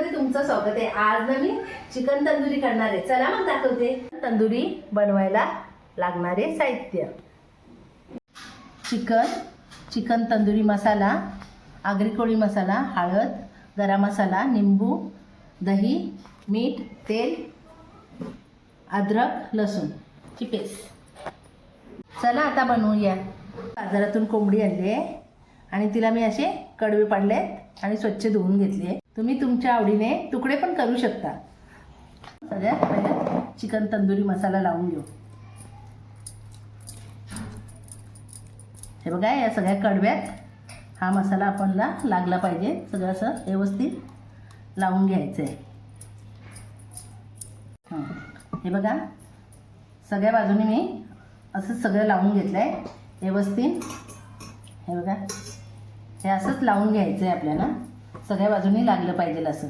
मध्ये तुमचं स्वागत आहे. आज ना मी चिकन तंदुरी करणार आहे. चला मग दाखवते. तंदुरी बनवायला लागणारे साहित्य. चिकन चिकन तंदुरी मसाला आगरी कोळी मसाला हळद गरम मसाला निंबू दही मीठ तेल अद्रक लसूणची पेस्ट चला आता बनवूया. बाजारातून कोंबडी आणली आहे. आणि तिला मी असे कडवे पाडले आणि स्वच्छ धुवून घेतले तुम्ही तुमच्या आवडीने तुकडे पण करू शकता. सगळ्यात पहिले चिकन तंदुरी मसाला लावून घेऊ. हे बघा या सगळ्या कडव्यात हा मसाला आपणला लागला पाहिजे. सगळं असं व्यवस्थित लावून घ्यायचं आहे हां. हे बघा सगळ्या बाजूने मी असं सगळं लावून घेतलं आहे व्यवस्थित. हे बघा हे असंच लावून घ्यायचं आहे आपल्याला. सगळ्या बाजूनी लागलं पाहिजे असं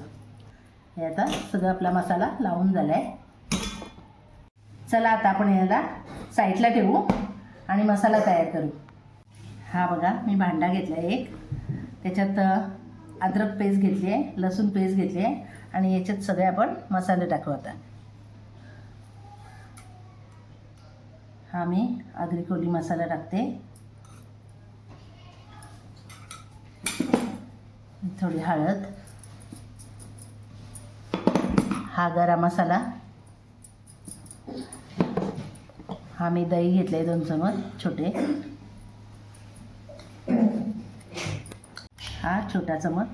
हे आता सगळं आपला मसाला लावून झाला आहे चला आता आपण याला साईडला ठेवू आणि मसाला तयार करू. हा बघा मी भांडा घेतला आहे एक. त्याच्यात अद्रक पेस्ट घेतली आहे लसूण पेस्ट घेतली आहे आणि याच्यात सगळे आपण मसाले टाकू आता. हा मी आगरी कोली मसाला टाकते. थोडी हळद. हा गरम मसाला. हा मी दही घेतले आहे दोन चमच छोटे. हा छोटा चमच.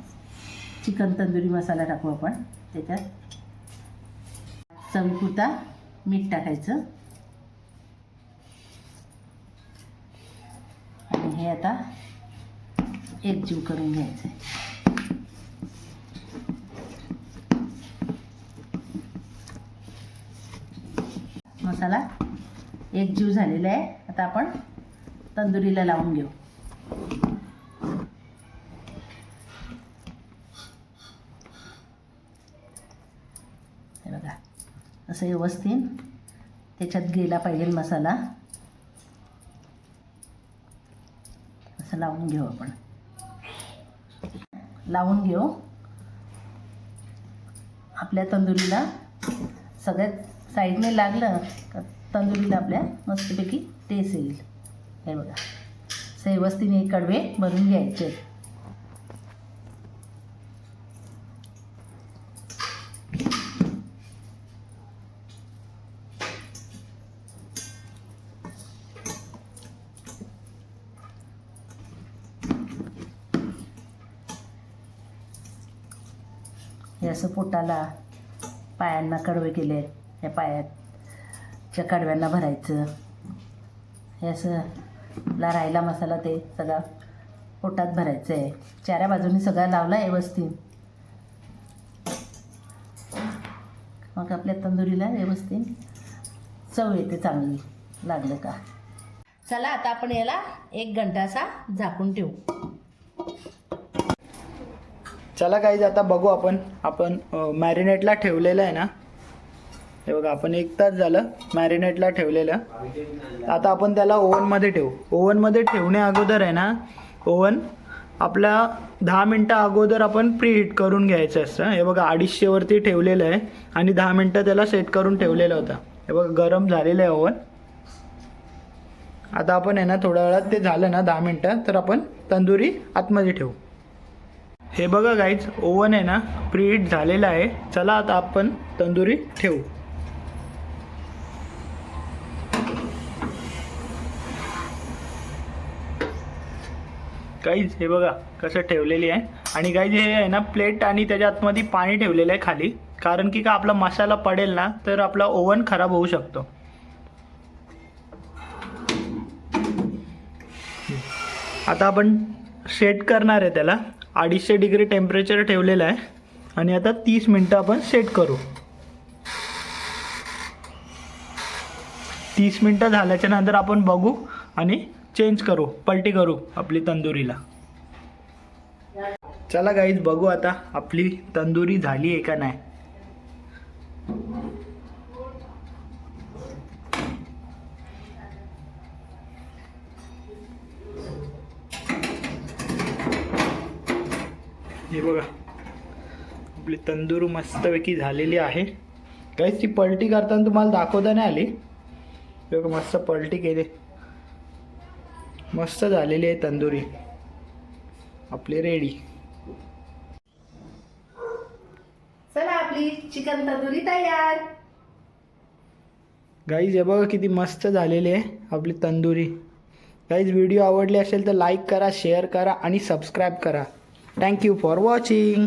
चिकन तंदुरी मसाला टाकू आपण त्याच्यात. चवीपुरता मीठ टाकायचं. आणि हे आता एकजीव करून घ्यायचं मसाला एक जीव झालेला आहे. आता आपण तंदुरीला लावून घेऊ. हे बघा असं व्यवस्थित त्याच्यात गेला पाहिजे मसाला. असं लावून घेऊ आपण. लावून घेऊ. आपल्या तंदुरीला सगळ्यात साईडने लागलं का तंदुरीला आपल्या मस्तपैकी तेच येईल. हे बघा. सैवस्तीने कडवे भरून घ्यायचे. हे असं पोटाला पायांना कडवे केले या पायाच्या कडव्यांना भरायचं. हे असं ला राहिला मसाला ते सगळा पोटात भरायचं आहे चाऱ्या बाजूनी सगळा लावला व्यवस्थित. मग आपल्या तंदुरीला व्यवस्थित चव येते चांगली. लागलं का? चला आता आपण याला एक घंटा असा झाकून ठेवू. चला काही आता बघू आपण. आपण मॅरिनेटला ठेवलेलं आहे ना हे बघा आपण एक तास झालं मॅरिनेटला ठेवलेलं. आता आपण त्याला ओव्हनमध्ये ठेवू. ओव्हनमध्ये ठेवण्या अगोदर आहे ना ओव्हन आपला दहा मिनटं अगोदर आपण प्रीहीट करून घ्यायचं असतं. हे बघा अडीचशेवरती ठेवलेलं आहे आणि दहा मिनटं त्याला सेट करून ठेवलेलं होतं. हे बघा गरम झालेलं आहे ओव्हन आता आपण आहे ना थोड्या वेळात ते झालं ना दहा मिनटं तर आपण तंदुरी आतमध्ये ठेवू. हे बघा गाईज ओव्हन आहे ना प्रीहीट झालेलं आहे. चला आता आपण तंदुरी ठेवू. गाईज हे बघा कसं ठेवलेली आहे. आणि गाईज हे आहे ना प्लेट आणि त्याच्या आतमध्ये पाणी ठेवलेलं आहे खाली. कारण की का आपला मसाला पडेल ना तर आपला ओव्हन खराब होऊ शकतो. आता आपण सेट करणार आहे त्याला. अडीचशे डिग्री टेम्परेचर ठेवलेलं आहे. आणि आता तीस मिनटं आपण सेट करू. तीस मिनटं झाल्याच्यानंतर आपण बघू आणि चेंज करू पलटी करू आपली तंदुरीला. चला गाईज बघू आता आपली तंदुरी झाली आहे का नाही. हे बघा आपली तंदूर मस्तपैकी झालेली आहे. काहीच ती पलटी करताना तुम्हाला दाखवता नाही आली. बघा मस्त पलटी केली. मस्त झालेली आहे तंदुरी. आपली रेडी चला आपली चिकन तंदुरी तयार. गाईज हे बघा किती मस्त झालेली आहे आपली तंदुरी. गाईज व्हिडिओ आवडली असेल तर लाईक करा शेअर करा आणि सबस्क्राईब करा. Thank you for watching